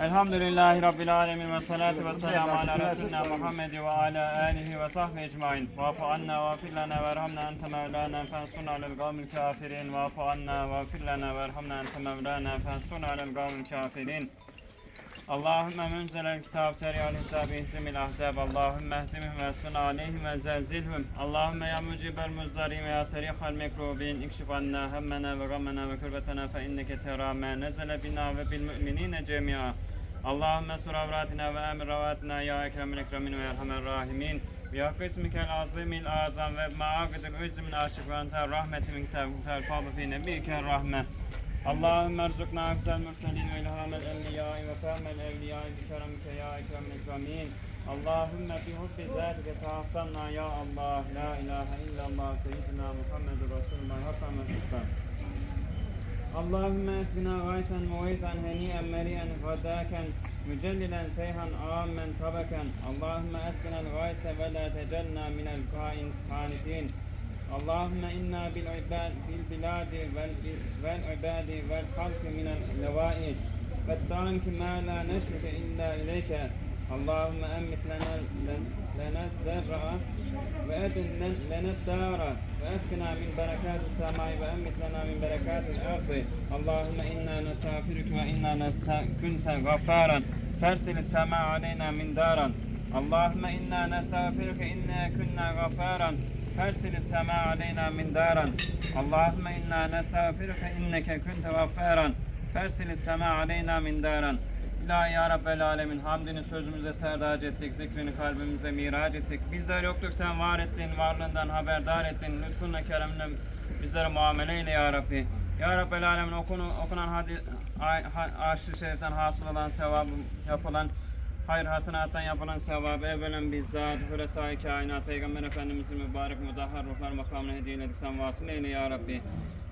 Elhamdülillahi Rabbil alemin ve salatu ve selamu ala Resulina Muhammed ve ala alihi ve sahbihi ecmain. Vafu anna ve fir lana ve erhamna ente mevlana fensurna alel kavmil kafirin. Vafu anna ve fir lana ve Allahümme münzelel kitab seriyal hisabi ihzimil ahzab Allahümme ehzimhum ve sun aleyhim ve zelzilhum. Allahümme ya mucibel muzdarim ya serihal mekrubin ikşif anna hemmena ve gammena ve kurbetena fe inneke terame nezele bina ve bil müminine cemi'a Allahümme sur avratina ve emir ravatina. Ya ekremil ekremin ve erhamer rahimin. Hakkı ismikel azimil azam ve ma'akidil üzmil aşık ve enter rahmetimin tevkutel fadlı fi nebiykel rahme اللهم ارزقنا أفضل المرسلين وإلهام الأنبياء وفهم الأولياء بكرمك يا أكرم الأكرمين. اللهم بحب ذاتك توفنا يا الله. لا إله إلا الله سيدنا محمد رسول الله حقا الإسلام اللهم اسقنا غيثا مويسا هنيئا مريئا غداكا مجللا سيحا عاما طبكا. اللهم اسقنا الغيث ولا تجلنا من Allahümme inna bil ibad bil biladi vel vel ibadi vel halki min el levaid ve tanki ma la neşruke illa ileyke. Allahümme emmit lena lena zerra ve edin lena dara ve eskina min berekatü semai ve emmit lena min berekatü ardı Allahümme inna nestağfirüke ve inna nestağfirüke gaffaren fersil sema aleyna min daran Allahümme inna nestağfiruke inne kunna gafaran Fersil sema aleyna min daran Allahümme inna nestağfiruke inneke kunte gaffaran Fersil sema aleyna min daran İlahi Ya Rabbel Alemin hamdini sözümüze serdac ettik, zikrini kalbimize mirac ettik. Bizler yoktuk sen var ettin, varlığından haberdar ettin. Lütfunla keremle bizlere muamele eyle Ya Rabbi. Ya Rabbel Alemin okunu, okunan hadis, aşırı şeriften hasıl olan sevabı yapılan Hayır hasenattan yapılan sevabı evvelen bizzat Hüresa-i kainat Peygamber Efendimizin mübarek mudahhar ruhlar makamına hediye eyledik sen vasıl eyle ya Rabbi.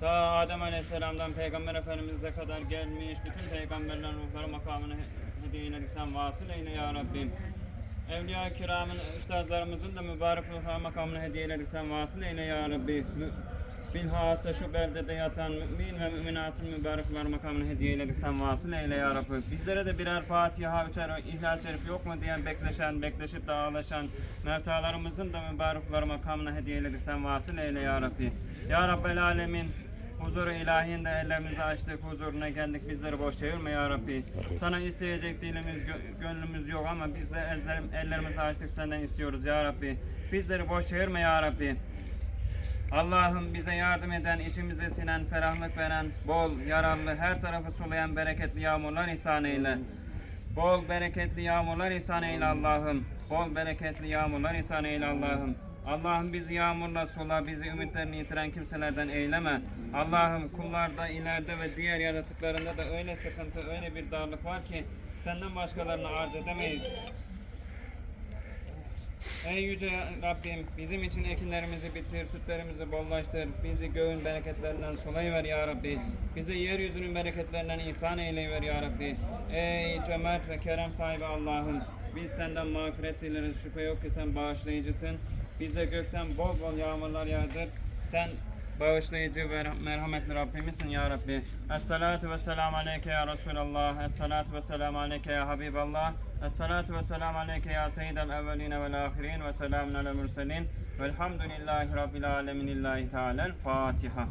Daha Adem Aleyhisselam'dan Peygamber Efendimiz'e kadar gelmiş bütün peygamberlerin ruhları makamına he- hediye eyledik sen vasıl eyle ya Rabbi. Evliya-i kiramın, üstazlarımızın da mübarek ruhlar makamına hediye eyledik sen vasıl eyle ya Rabbi. Bilhassa şu beldede yatan mümin ve müminatın mübarekler makamını hediye eyledik sen vasıl eyle ya Rabbi. Bizlere de birer Fatiha, üçer İhlas-ı Şerif yok mu diyen bekleşen, bekleşip de ağlaşan mevtalarımızın da mübarekler makamına hediye eyledik sen vasıl eyle ya Rabbi. Ya Rabbel Alemin Huzuru ilahinde ellerimizi açtık, huzuruna geldik. Bizleri boş çevirme ya Rabbi. Sana isteyecek dilimiz, gö- gönlümüz yok ama biz de ellerimizi açtık senden istiyoruz ya Rabbi. Bizleri boş çevirme ya Rabbi. Allah'ım bize yardım eden, içimize sinen, ferahlık veren, bol, yararlı, her tarafı sulayan bereketli yağmurlar ihsan eyle. Bol bereketli yağmurlar ihsan eyle Allah'ım. Bol bereketli yağmurlar ihsan eyle Allah'ım. Allah'ım bizi yağmurla sula, bizi ümitlerini yitiren kimselerden eyleme. Allah'ım kullarda, ileride ve diğer yaratıklarında da öyle sıkıntı, öyle bir darlık var ki senden başkalarını arz edemeyiz. Ey yüce Rabbim bizim için ekinlerimizi bitir, sütlerimizi bollaştır. Bizi göğün bereketlerinden sulayıver ya Rabbi. Bize yeryüzünün bereketlerinden ihsan eyleyiver ya Rabbi. Ey cömert ve kerem sahibi Allah'ım. Biz senden mağfiret dileriz. Şüphe yok ki sen bağışlayıcısın. Bize gökten bol bol yağmurlar yağdır. Sen bağışlayıcı ve merhametli Rabbimizsin ya Rabbi. Esselatu ve selamu aleyke ya Resulallah. Esselatu ve selamu aleyke ya Habiballah. Esselatu ve selamu aleyke ya seyyidel evveline vel ahirin ve selamun alel murselin. Velhamdülillahi Rabbil alemin. İllahi Teala'l Fatiha.